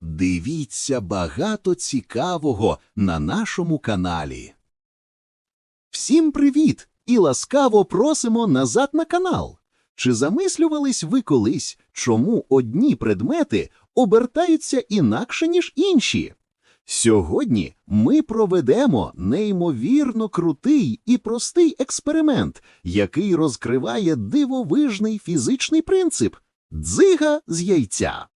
Дивіться багато цікавого на нашому каналі. Всім привіт і ласкаво просимо назад на канал. Чи замислювались ви колись, чому одні предмети обертаються інакше, ніж інші? Сьогодні ми проведемо неймовірно крутий і простий експеримент, який розкриває дивовижний фізичний принцип дзига з яйця.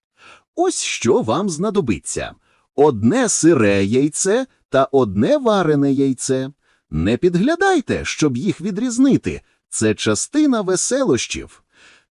Ось що вам знадобиться: одне сире яйце та одне варене яйце. Не підглядайте, щоб їх відрізнити. Це частина веселощів.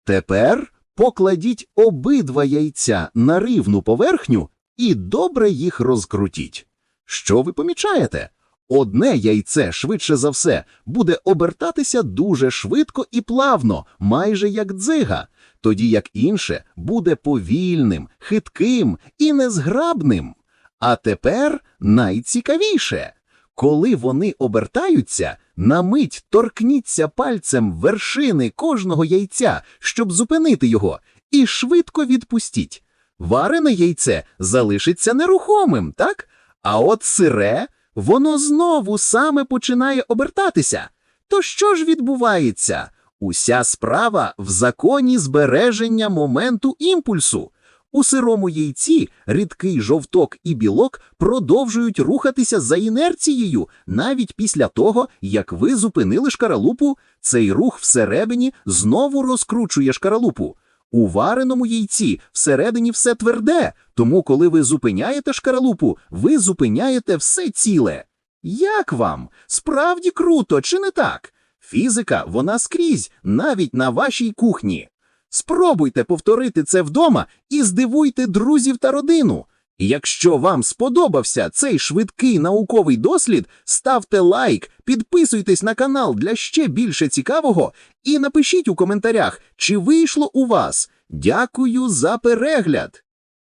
Тепер покладіть обидва яйця на рівну поверхню і добре їх розкрутіть. Що ви помічаєте? Одне яйце, швидше за все, буде обертатися дуже швидко і плавно, майже як дзига, тоді як інше буде повільним, хитким і незграбним. А тепер найцікавіше. Коли вони обертаються, на мить торкніться пальцем вершини кожного яйця, щоб зупинити його, і швидко відпустіть. Варене яйце залишиться нерухомим, так? А от сире, воно знову саме починає обертатися. То що ж відбувається? Уся справа в законі збереження моменту імпульсу. У сирому яйці рідкий жовток і білок продовжують рухатися за інерцією навіть після того, як ви зупинили шкаралупу, цей рух всередині знову розкручує шкаралупу. У вареному яйці всередині все тверде, тому коли ви зупиняєте шкаралупу, ви зупиняєте все ціле. Як вам? Справді круто, чи не так? Фізика, вона скрізь, навіть на вашій кухні. Спробуйте повторити це вдома і здивуйте друзів та родину. Якщо вам сподобався цей швидкий науковий дослід, ставте лайк, підписуйтесь на канал для ще більше цікавого і напишіть у коментарях, чи вийшло у вас. Дякую за перегляд!